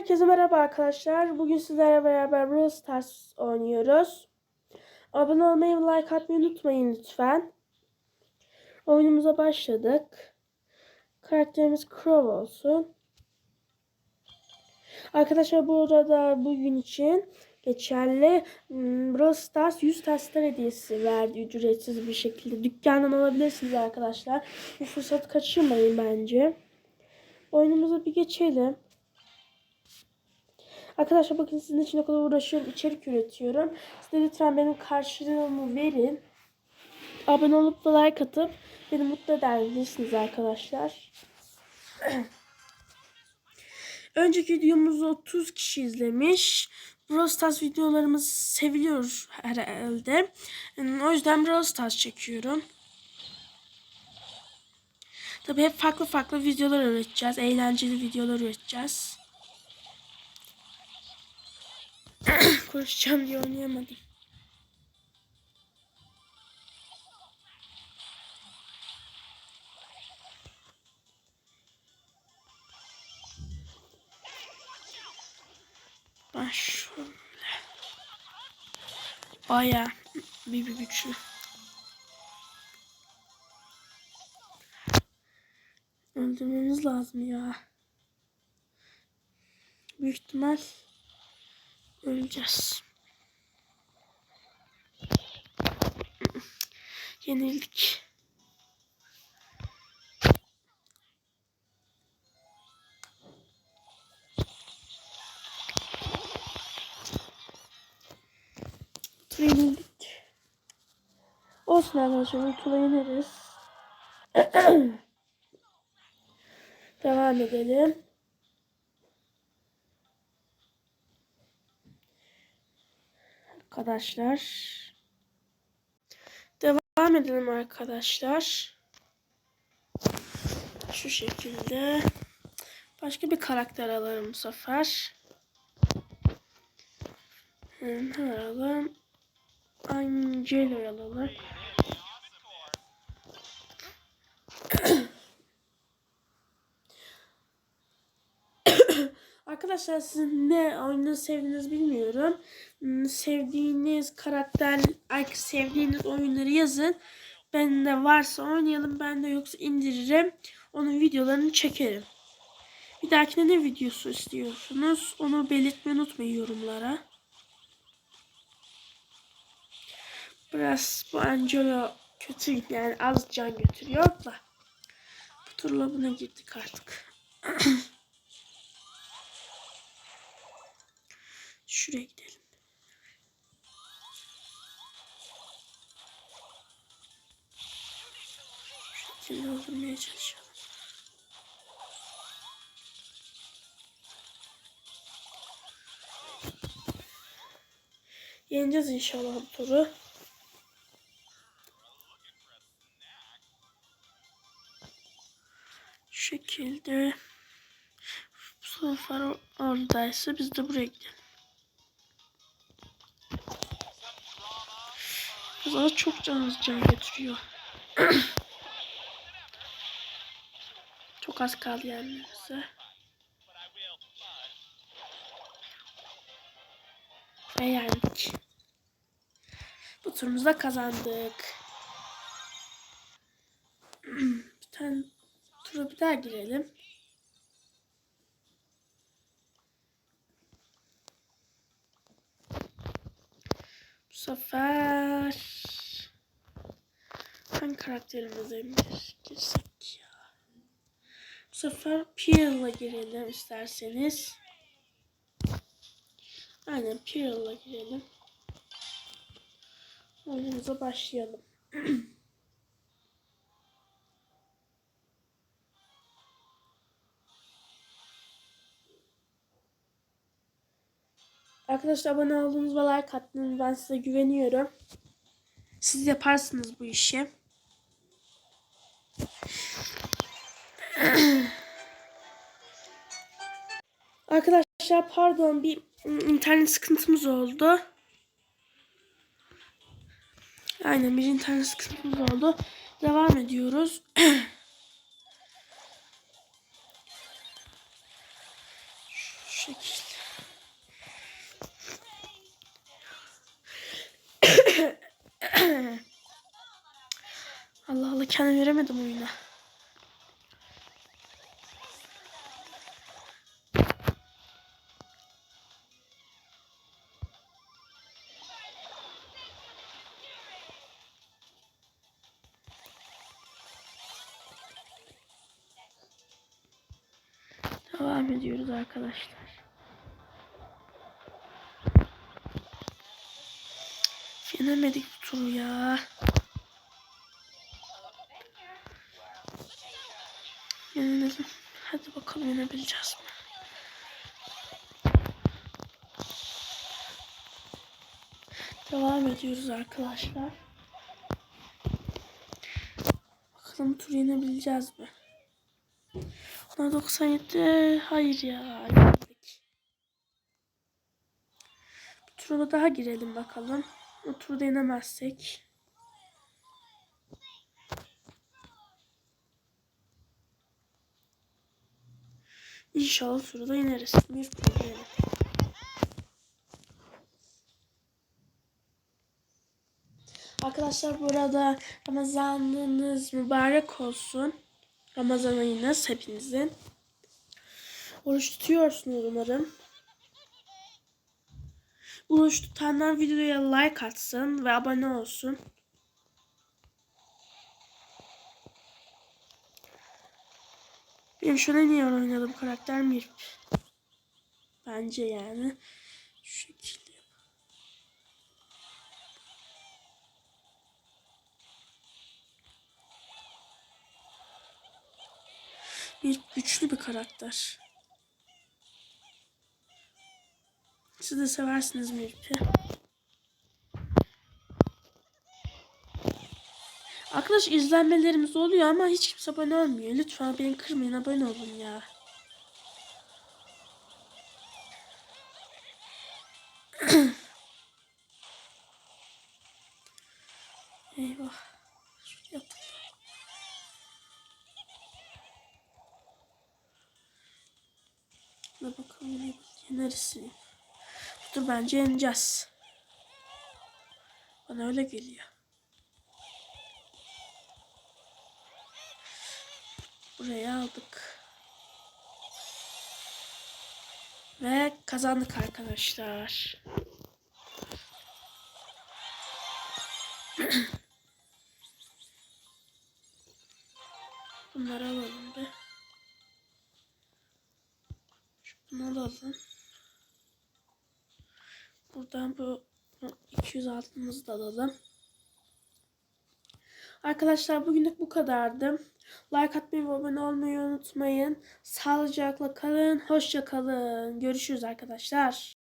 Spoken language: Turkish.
Herkese merhaba arkadaşlar. Bugün sizlerle beraber Brawl Stars oynuyoruz. Abone olmayı ve like atmayı unutmayın lütfen. Oyunumuza başladık. Karakterimiz Crow olsun. Arkadaşlar bu arada bugün için geçerli hmm, Brawl Stars 100 testler hediyesi verdi ücretsiz bir şekilde. Dükkandan alabilirsiniz arkadaşlar. Bu fırsatı kaçırmayın bence. Oyunumuza bir geçelim. Arkadaşlar bakın sizin için o kadar uğraşıyorum. içerik üretiyorum. Siz de lütfen benim karşılığımı verin. Abone olup da like atıp beni mutlu edersiniz arkadaşlar. Önceki videomuzu 30 kişi izlemiş. Brawl Stars videolarımız seviliyor herhalde. O yüzden Brawl Stars çekiyorum. Tabii hep farklı farklı videolar üreteceğiz. Eğlenceli videolar üreteceğiz. Konuşacağım diye oynayamadım. Ben şöyle baya bir, bir güçlü. Öldürmemiz lazım ya. Büyük ihtimal öleceğiz. Yenildik. Yenildik. Olsun arkadaşlar. Tula yeneriz. Devam edelim. Arkadaşlar. Devam edelim arkadaşlar. Şu şekilde. Başka bir karakter alalım bu sefer. Ne alalım? Angelo'yu alalım. Arkadaşlar sizin ne oyunu sevdiğiniz bilmiyorum. Hmm, Sevdiğiniz karakter, sevdiğiniz oyunları yazın. Ben de varsa oynayalım. Ben de yoksa indiririm. Onun videolarını çekerim. Bir dahakine ne videosu istiyorsunuz? Onu belirtmeyi unutmayın yorumlara. Biraz bu Angelo kötü yani az can götürüyor da. Bu turla buna girdik artık. Şuraya gidelim. Şekilde öldürmeye çalışalım. Yeneceğiz inşallah bu turu. Şu şekilde bu sefer oradaysa biz de buraya gidelim. Kızlar çok can can götürüyor. çok az kaldı bize. Ve yendik. Bu turumuzda kazandık. bir tane tura bir daha girelim. Sefer hangi karakterimize girsek ya? Bu sefer Pearl'a girelim isterseniz. Aynen Pearl'a girelim. Oyunumuza başlayalım. Arkadaşlar abone olduğunuz ve like attığınız ben size güveniyorum. Siz yaparsınız bu işi. Arkadaşlar pardon bir internet sıkıntımız oldu. Aynen bir internet sıkıntımız oldu. Devam ediyoruz. Allah Allah kendim veremedim oyuna. Devam ediyoruz arkadaşlar. Yenemedik bu turu ya. Yenelim. Hadi bakalım yenebileceğiz mi? Devam ediyoruz arkadaşlar. Bakalım bu turu yenebileceğiz mi? Ona 97 hayır ya. yenildik. Bir tura daha girelim bakalım. O turu denemezsek. İnşallah turu da ineriz. Bir problem. Arkadaşlar burada Ramazanınız mübarek olsun. Ramazan ayınız hepinizin. Oruç tutuyorsunuz umarım. Oruç tutanlar videoya like atsın ve abone olsun. Benim en iyi oynadığım karakter Mirp. Bence yani. Şu şekilde. Bir güçlü bir karakter. Siz de seversiniz Mirp'i. Arkadaş izlenmelerimiz oluyor ama hiç kimse abone olmuyor. Lütfen beni kırmayın abone olun ya. Eyvah. Dur bakalım ne yeneriz. Dur bence yeneceğiz. Bana öyle geliyor. Buraya aldık. Ve kazandık arkadaşlar. Bunları alalım be. Bunu alalım. Buradan bu 200 altımızı da alalım. Arkadaşlar bugünlük bu kadardı. Like atmayı ve abone olmayı unutmayın. Sağlıcakla kalın. Hoşça kalın. Görüşürüz arkadaşlar.